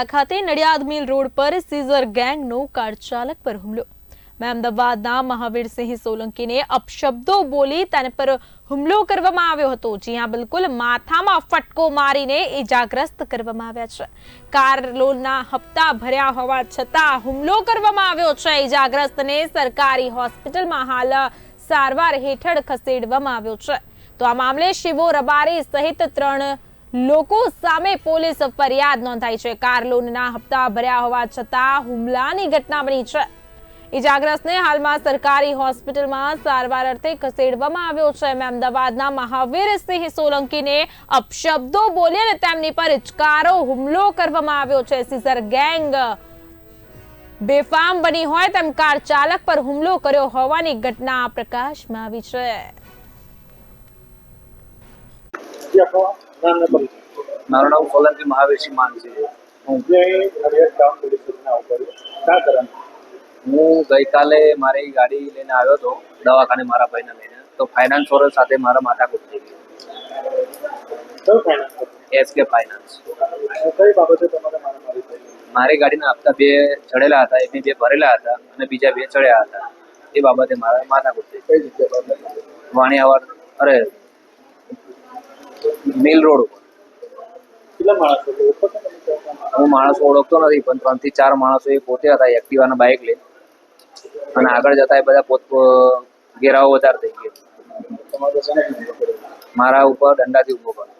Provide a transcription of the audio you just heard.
ખાતે Nadiad mill road પર seizure ગેંગનો કાર ચાલક પર હુમલો. અમદાવાદના મહાવીરસિંહ સોલંકીને અપશબ્દો બોલી તેને પર હુમલો કરવામાં આવ્યો હતો. જ્યાં બિલકુલ માથામાં ફટકો મારીને ઈજાગ્રસ્ત કરવામાં આવ્યા છે. કાર લોનના હપ્તા ભર્યા હોવા છતાં હુમલો કરવામાં આવ્યો છે. ઈજાગ્રસ્તને સરકારી હોસ્પિટલમાં હાલ સારવાર હેઠળ ખસેડવામાં આવ્યો છે. તો આ મામલે શિવો રબારી સહિત ત્રણ લોકો સામે પોલીસ ફરિયાદ નોંધાઈ છે. કાર લોનના હપ્તા ભર્યા હોવા છતાં હુમલાની ઘટના બની છે. ઇજાગ્રસ્તને હાલમાં સરકારી હોસ્પિટલમાં સારવાર અર્થે ખસેડવામાં આવ્યો છે. એમ અમદાવાદના મહાવીરસિંહ સોલંકીને અપશબ્દો બોલી અને તેમની પર ઇચકારો હુમલો કરવામાં આવ્યો છે. સીઝર ગેંગ બેફામ બની હોય તેમ કાર ચાલક પર હુમલો કર્યો હોવાની ઘટના પ્રકાશમાં આવી છે. મારું નામ સોલંકી મહાવેશી માન છે. હું ગઈકાલે મારી ગાડી લઈને આવ્યો હતો, દવાખાને મારા ભાઈને લઈને. તો ફાઇનાન્સ વાળા સાથે મારા માથાકૂટ થઈ ગયું. એસકે ફાઇનાન્સ થઈ મારી ગાડીના હપ્તા બે ચડેલા હતા એમને બે ભરેલા હતા અને બીજા બે ચડ્યા હતા. એ બાબતે મારા માથાકૂટ થઈ કઈ જગ્યા પર વાણિયાવર અરે મિલ રોડ ઉપર. હું માણસો ઓળખતો નથી પણ ત્રણથી ચાર માણસો એ પોતે હતા એક્ટિવાના બાઇક લઈ અને આગળ જતા એ બધા પોત ઘેરાવો વધારે થઈ ગયા? મારા ઉપર દંડાથી ઊભો કર્યો.